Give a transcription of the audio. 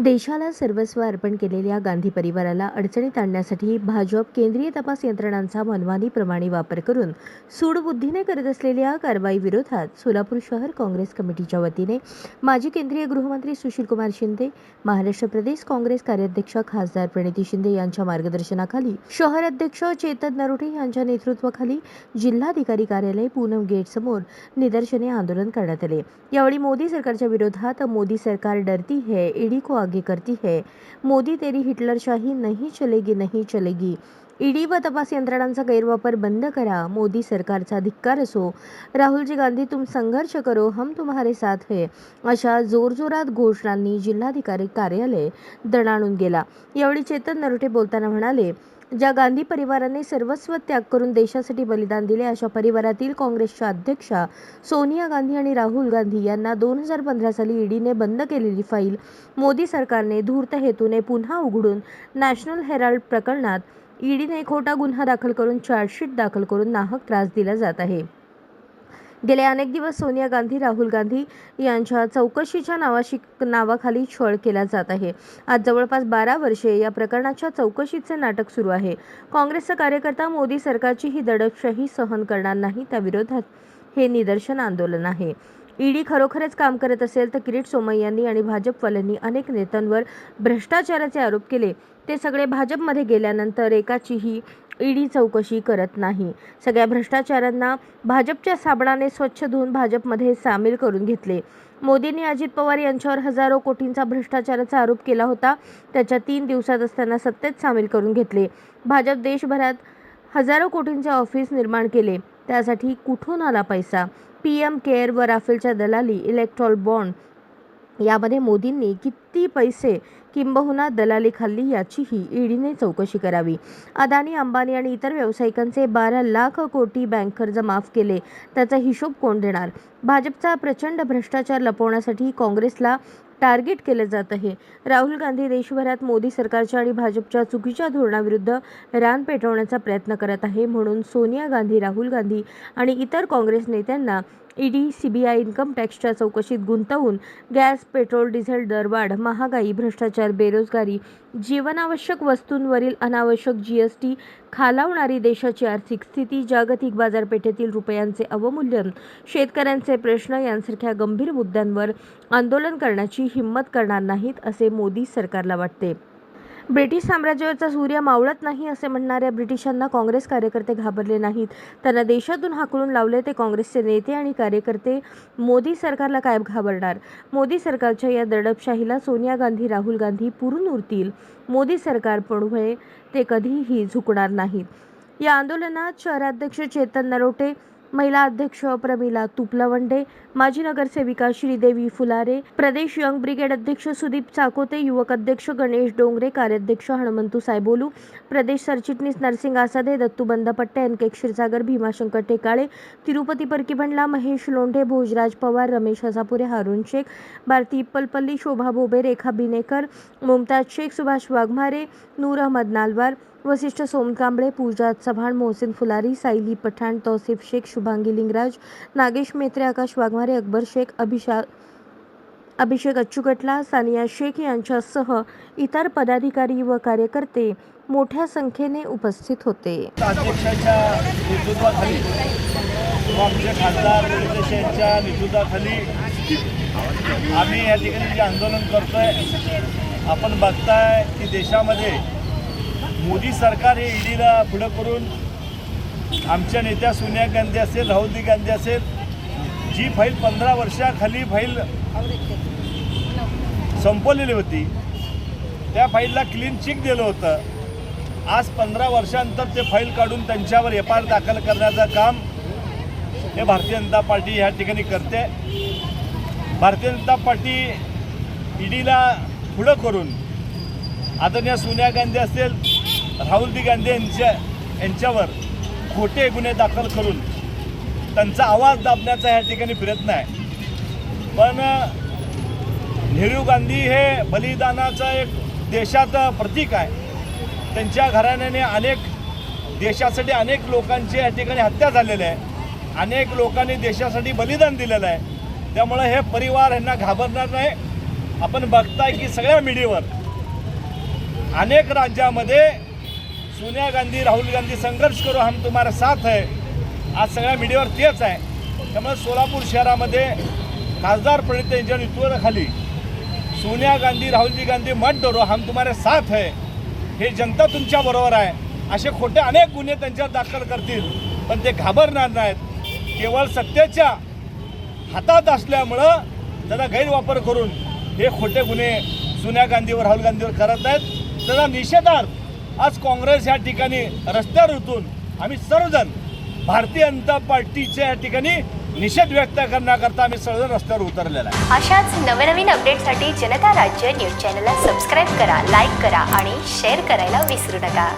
देशाला सर्वस्व अर्पण केलेल्या गांधी परिवाराला अडचणीत आणण्यासाठी भाजप केंद्रीय तपास यंत्रणांचा मनमानीप्रमाणे वापर करून सूडबुद्धीने करत असलेल्या कारवाईविरोधात सोलापूर शहर काँग्रेस कमिटीच्या वतीने माजी केंद्रीय गृहमंत्री सुशीलकुमार शिंदे महाराष्ट्र प्रदेश काँग्रेस कार्याध्यक्ष खासदार प्रणिती शिंदे यांच्या मार्गदर्शनाखाली शहर अध्यक्ष चेतन नरोठे यांच्या नेतृत्वाखाली जिल्हाधिकारी कार्यालय पूनम गेटसमोर निदर्शने आंदोलन करण्यात आले. यावेळी मोदी सरकारच्या विरोधात मोदी सरकार डरती है ईडी को आगे करती है. मोदी तेरी हिटलरशाही नहीं चलेगी नहीं चलेगी. ईडी व तपास यंत्रणांचा गैरवापर बंद करा. मोदी सरकारचा धिक्कार असो. राहुलजी गांधी तुम संघर्ष करो हम तुम्हारे साथ है. अशा जोरजोरात घोषणांनी जिल्हाधिकारी कार्यालय दणाणून गेला. यावेळी चेतन नरोटे बोलताना म्हणाले ज्या गांधी परिवाराने सर्वस्व त्याग करून देशासाठी बलिदान दिले अशा परिवारातील काँग्रेसच्या अध्यक्षा सोनिया गांधी आणि राहुल गांधी यांना दोन हजार पंधरा साली ईडीने बंद केलेली फाईल मोदी सरकारने धूर्त हेतूने पुन्हा उघडून नॅशनल हेराल्ड प्रकरणात ईडीने खोटा गुन्हा दाखल करून चार्जशीट दाखल करून नाहक त्रास दिला जात आहे. गेले अनेक दिवस सोनिया गांधी राहुल गांधी यांच्या चौकशीच्या नावाशी नावाखाली छळ केला जात आहे. आज जवळपास बारा वर्षे या प्रकरणाच्या चौकशीचे नाटक सुरू आहे. काँग्रेसचा कार्यकर्ता मोदी सरकारची ही दडपशाही सहन करणार नाही त्याविरोधात हे निदर्शन आंदोलन आहे. ईडी खरोखरच काम करत असेल तर किरीट सोमय्यांनी आणि भाजपवाल्यांनी अनेक नेत्यांवर भ्रष्टाचाराचे आरोप केले. ते सगळे भाजपमध्ये गेल्यानंतर एकाचीही ईडी चौकशी करत नाही. सगळ्या भ्रष्टाचारांना भाजपच्या साबणाने स्वच्छ धुवून भाजपमध्ये सामील करून घेतले. मोदींनी अजित पवार यांच्यावर हजारो कोटींचा भ्रष्टाचाराचा आरोप केला होता. त्याच्या तीन दिवसात असताना सत्तेत सामील करून घेतले. भाजप देशभरात हजारो कोटींचे ऑफिस निर्माण केले. त्यासाठी कुठून आला पैसा? पी एम केअर व राफेलच्या दलाली इलेक्ट्रॉल बॉन्ड यामध्ये मोदींनी किती पैसे किंबहुना दलाली खाल्ली याचीही ईडीने चौकशी करावी. अदानी अंबानी आणि इतर व्यावसायिकांचे बारा लाख कोटी बँक कर्ज माफ केले. त्याचा हिशोब कोण देणार? भाजपचा प्रचंड भ्रष्टाचार लपवण्यासाठी काँग्रेसला टार्गेट केलं जात आहे. राहुल गांधी देशभरात मोदी सरकारच्या आणि भाजपच्या चुकीच्या धोरणाविरुद्ध रान पेटवण्याचा प्रयत्न करत आहे म्हणून सोनिया गांधी राहुल गांधी आणि इतर काँग्रेस नेत्यांना ईडी सीबीआय इन्कम टॅक्सच्या चौकशीत गुंतवून गॅस पेट्रोल डिझेल दरवाढ महागाई भ्रष्टाचार बेरोजगारी जीवनावश्यक वस्तूंवरील अनावश्यक जीएसटी खालावणारी देशाची आर्थिक स्थिती जागतिक बाजारपेठेतील रुपयांचे अवमूल्यन शेतकऱ्यांचे प्रश्न यांसारख्या गंभीर मुद्द्यांवर आंदोलन करण्याची हिंमत करणार नाहीत असे मोदी सरकारला वाटते. ब्रिटिश साम्राज्यावरचा सूर्य मावळत नाही असे म्हणणाऱ्या ब्रिटिशांना काँग्रेस कार्यकर्ते घाबरले नाहीत. त्यांना देशातून हाकलून लावले ते काँग्रेसचे नेते आणि कार्यकर्ते मोदी सरकारला काय घाबरणार. मोदी सरकारच्या या दडपशाहीला सोनिया गांधी राहुल गांधी पुरून उरतील. मोदी सरकार ते कधीही झुकणार नाहीत. या आंदोलनात शहराध्यक्ष चेतन नरोटे महिला अध्यक्ष प्रमिला तुपलवंडे माजी नगरसेविका श्रीदेवी फुलारे प्रदेश यंग ब्रिगेड अध्यक्ष सुदीप चाकोते युवक अध्यक्ष गणेश डोंगरे कार्याध्यक्ष हनुमंतू सायबोलू प्रदेश सरचिटणीस नरसिंग आसादे दत्तू बंदपट्टे अनके क्षीरसागर भीमाशंकर टेकाळे तिरुपती परकीभंडला महेश लोंढे भोजराज पवार रमेश हसापुरे हारून शेख भारती इप्पलपल्ली शोभा भोबे रेखा बिनेकर मुमताज शेख सुभाष वाघमारे नूर अहमद नालवार वशिष्ठ सोमकांबळे पूजा चव्हाण मोहसिन फुलारी सायली पठाण तौसिफ शेख शुभांगी लिंगराज नागेश मेत्रे आकाश वाघमारे अकबर शेख अभिषा अभिषेक अच्चुकटला सानिया शेख यांच्यासह इतर पदाधिकारी व कार्यकर्ते मोठ्या संख्येने उपस्थित होते. आम्ही या ठिकाणी जे आंदोलन करतोय आपण बघताय की देशामध्ये मोदी सरकार हे ईडीला पुढं करून आमच्या नेत्या सोनिया गांधी असेल राहुल गांधी असेल जी फाईल पंधरा वर्षाखाली फाईल संपवलेली होती त्या फाईलला क्लीन चिक दिलं होतं. आज पंधरा वर्षानंतर ते फाईल काढून त्यांच्यावर एफ आय आर दाखल करण्याचं काम हे भारतीय जनता पार्टी ह्या ठिकाणी करते. भारतीय जनता पार्टी ईडीला पुढं करून आदरणीय सोनिया गांधी असेल राहुलजी गांधी यांच्या यांच्यावर खोटे गुन्हे दाखल करून त्यांचा आवाज दाबण्याचा ह्या ठिकाणी प्रयत्न आहे. पण नेहरू गांधी हे बलिदानाचं एक देशाचं प्रतीक आहे. त्यांच्या घराण्याने अनेक देशासाठी अनेक लोकांची या ठिकाणी हत्या झालेली आहे. अनेक लोकांनी देशासाठी बलिदान दिलेलं आहे. त्यामुळं हे परिवार यांना घाबरणार नाही. आपण बघताय की सगळ्या मीडियावर अनेक राज्यामध्ये सोनिया गांधी राहुल गांधी संघर्ष करू हम तुम्हारा साथ है. आज सगळ्या मीडियावर तेच आहे. त्यामुळे सोलापूर शहरामध्ये खासदार प्रणित यांच्या नेतृत्वाखाली सोनिया गांधी राहुलजी गांधी मत डरो हम तुम्हारे साथ है. हे जनता तुमच्या बरोबर आहे. असे खोटे अनेक गुन्हे त्यांच्यावर दाखल करतील पण ते घाबरणार नाहीत. केवळ सत्तेच्या हातात असल्यामुळं त्याचा गैरवापर करून हे खोटे गुन्हे सोनिया गांधीवर राहुल गांधीवर करत आहेत त्याचा निषेधार्थ आज काँग्रेस या ठिकाणी रस्त्यावर उतरून आम्ही सर्वजण भारतीय जनता पार्टीच्या या ठिकाणी निषेध व्यक्त करण्याकरता आम्ही सर्वजण रस्त्यावर उतरलेला आहे. अशाच नवनवीन अपडेटसाठी जनता राज्य न्यूज चॅनलला सबस्क्राईब करा लाईक करा आणि शेअर करायला विसरू नका.